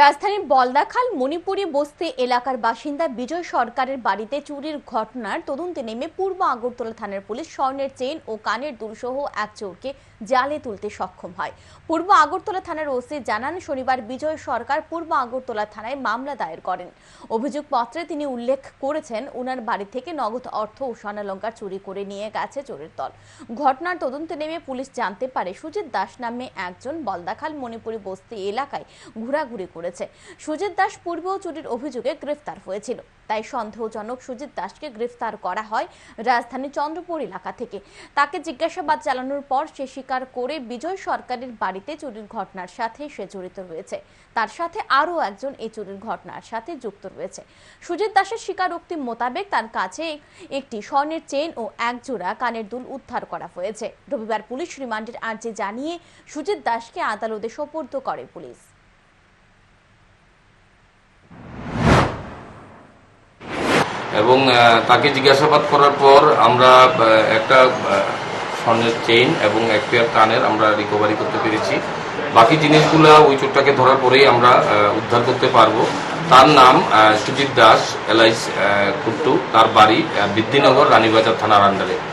রাজধানীর বলদাখাল, মণিপুরি বস্তি এলাকার বাসিন্দা বিজয় সরকারের বাড়িতে চুরির ঘটনার তদন্তে নেমে পূর্ব আগরতলা থানার পুলিশ স্বর্ণের চেইন ও কানের দুলসহ এক চোরকে জালে তুলতে সক্ষম হয়। পূর্ব আগরতলা থানার ওসি জানান, শনিবার বিজয় সরকার পূর্ব আগরতলা থানায় মামলা দায়ের করেন। অভিযোগপত্রে তিনি উল্লেখ করেছেন, উনার বাড়ি থেকে নগদ অর্থ ও স্বর্ণালঙ্কার চুরি করে নিয়ে গেছে চোরের দল। ঘটনার তদন্তে নেমে পুলিশ জানতে পারে, সুজিত দাস নামে একজন বলদাখাল, মণিপুরি বস্তি এলাকায় ঘোরাঘুরি করেছে। সুজিত দাস পূর্বেও চুরির অভিযোগে গ্রেফতার হয়েছিল। তাই সন্দেহজনক সুজিত দাসকে গ্রেফতার করা হয় রাজধানী চন্দ্রপুর এলাকা থেকে। তাকে জিজ্ঞাসাবাদ চালানোর পর সে স্বীকার করে বিজয় সরকারের বাড়িতে চুরির ঘটনার সাথে সে জড়িত রয়েছে। তার সাথে আরও একজন এই চুরির ঘটনার সাথে যুক্ত রয়েছে। সুজিত দাসের স্বীকারোক্তি মোতাবেক তার কাছে একটি স্বর্ণের চেন ও এক জোড়া কানের দুল উদ্ধার করা হয়েছে। রবিবার পুলিশ রিমান্ডের আর্জি জানিয়ে সুজিত দাসকে আদালতে সোপর্দ করে পুলিশ। এবং তাকে জিজ্ঞাসাবাদ করার পর আমরা একটা স্বর্ণের চেইন এবং এক পেয়ার কানের আমরা রিকভারি করতে পেরেছি। বাকি জিনিসগুলো ওই চোরটাকে ধরার পরেই আমরা উদ্ধার করতে পারব। তার নাম সুজিত দাস এলআইস কুট্টু। তার বাড়ি বিদ্যিনগর রানীবাজার থানার আন্ডারে।